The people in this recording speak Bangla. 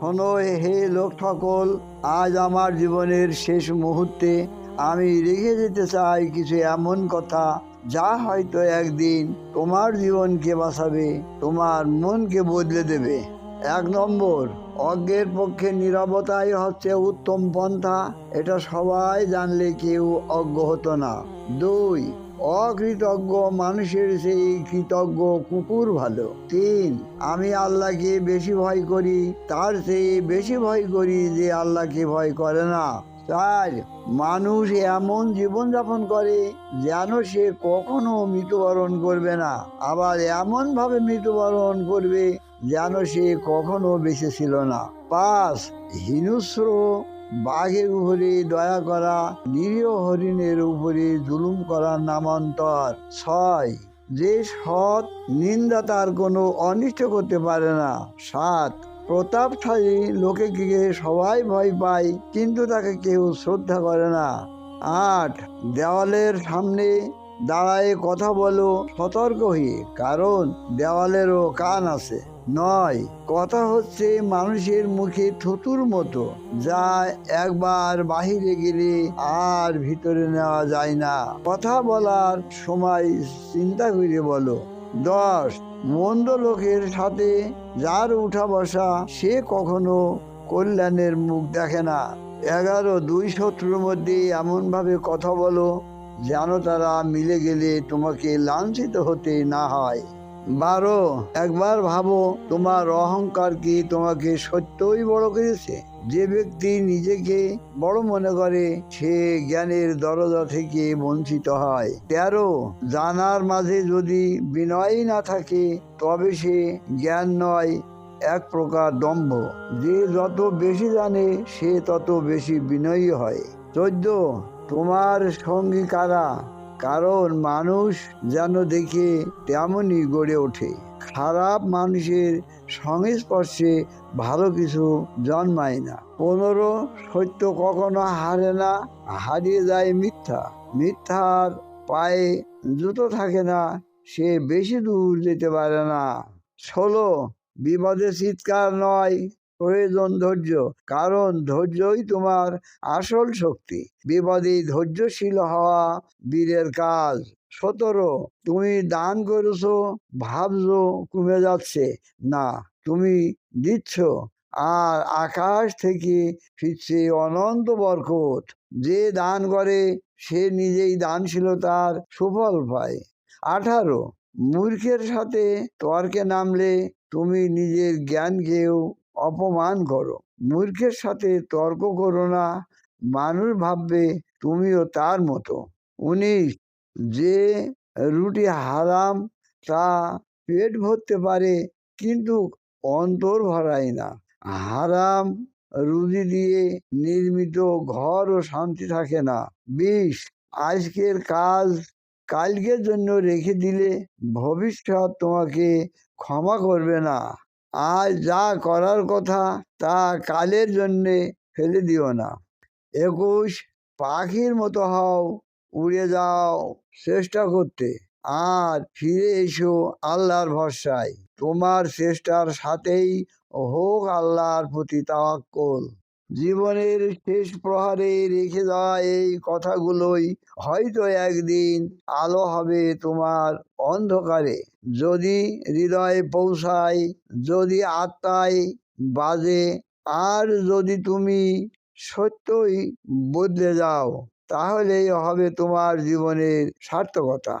শোনো হে লোক সকল, আজ আমার জীবনের শেষ মুহূর্তে আমি রেখে যেতে চাই কিছু এমন কথা, যা হয়তো একদিন তোমার জীবনকে বাঁচাবে, তোমার মনকে বদলে দেবে। এক নম্বর, অজ্ঞের পক্ষে নিরবতাই হচ্ছে উত্তম পন্থা, এটা সবাই জানলে কেউ অজ্ঞ হতো না। দুই অকৃতজ্ঞ মানুষের সেই কৃতজ্ঞ কুকুর ভালো। তিন, আমি আল্লাহকে বেশি ভয় করি, তার চেয়ে বেশি ভয় করি যে আল্লাহকে ভয় করে না। চার, মানুষ এমন জীবনযাপন করে যেন সে কখনো মৃত্যুবরণ করবে না, আবার এমন ভাবে মৃত্যুবরণ করবে যেন সে কখনো বেঁচে ছিল না। পাঁচ, হিংস্র বাঘের উপরে দয়া করা, নিরীহ হরিণের উপরে জুলুম করার নামান্তর। ছয়, যে সৎ নিন্দা তার কোনো অনিষ্ট করতে পারে না। সাত, প্রতাপশালী লোকেকে সবাই ভয় পায়, কিন্তু তাকে কেউ শ্রদ্ধা করে না। আট, দেওয়ালের সামনে দাঁড়ায় কথা বলো, সতর্ক হয়ে, কারণ দেওয়ালেরও কান আছে। নয়, কথা হচ্ছে মানুষের মুখে থুতুর মতো, যা একবার বাহিরে গেলে আর ভিতরে নেওয়া যায় না। কথা বলার সময় চিন্তা করে বলো দশ মন্দ লোকের সাথে যার উঠা বসা, সে কখনো কল্যাণের মুখ দেখে না। এগারো দুই শত্রুর মধ্যে এমনভাবে কথা বলো, যেন তারা মিলে গেলে তোমাকে লাঞ্ছিত হতে না হয়। বারো, একবার ভাবো তোমার অহংকার কি তোমাকে সত্যই বড় করেছে? যে ব্যক্তি নিজেকে বড় মনে করে, সে জ্ঞানের দরজা থেকে বঞ্চিত হয়। তেরো, জানার মাঝে যদি বিনয়ই না থাকে, তবে সে জ্ঞান নয়, এক প্রকার দম্ভ। যে যত বেশি জানে, সে তত বেশি বিনয়ী হয়। চোদ্দ, তোমার সঙ্গী কারা? কারণ মানুষ যেন দেখে তেমনই গড়ে ওঠে। খারাপ মানুষের সংস্পর্শে ভালো কিছু জন্মায় না। পনেরো সত্য কখনো হারে না, হারিয়ে যায় মিথ্যা। মিথ্যার পায়ে জুতো থাকে না, সে বেশি দূর যেতে পারে না। ষোলো বিপদে চিৎকার নয়। প্রয়োজন ধৈর্য, কারণ ধৈর্যই তোমার আসল শক্তি। বিপদে ধৈর্যশীল হওয়া বীরের কাজ। সতেরো, তুমি দান করেছ, ভাবছ, কমে যাচ্ছে। না, তুমি দিচ্ছ। আর আকাশ থেকে ফিরছে অনন্ত বরকত। যে দান করে, সে নিজেই দানশীলতার সুফল পায়। আঠারো, মূর্খের সাথে তর্কে নামলে তুমি নিজের জ্ঞানকেও অপমান করো। মূর্খের সাথে তর্ক করো না। মানুষ ভাববে তুমিও তার মতো। উনিশ যে রুটি হারাম তা পেট ভরতে পারে কিন্তু অন্তর ভরায় না। হারাম রুজি দিয়ে নির্মিত ঘর ও শান্তি থাকে না। বিষ, আজকের কাজ, কালকের জন্য রেখে দিলে ভবিষ্যৎ তোমাকে ক্ষমা করবে না। আজ যা করার কথা তা কালের জন্যে ফেলে দিও না। একুশ, পাখির মতো হও, উড়ে যাও চেষ্টা করতে। আর ফিরে এসো আল্লাহর ভরসায়। তোমার চেষ্টার সাথেই হোক আল্লাহর প্রতি তাওয়াক্কুল। জীবনের শেষ প্রহারে রেখে যাওয়া এই কথাগুলোই। হয়তো একদিন আলো হবে তোমার অন্ধকারে। যদি হৃদয়ে পৌঁছায়, যদি আত্মায় বাজে, আর যদি তুমি সত্যই বদলে যাও, তাহলেই হবে তোমার জীবনের সার্থকতা।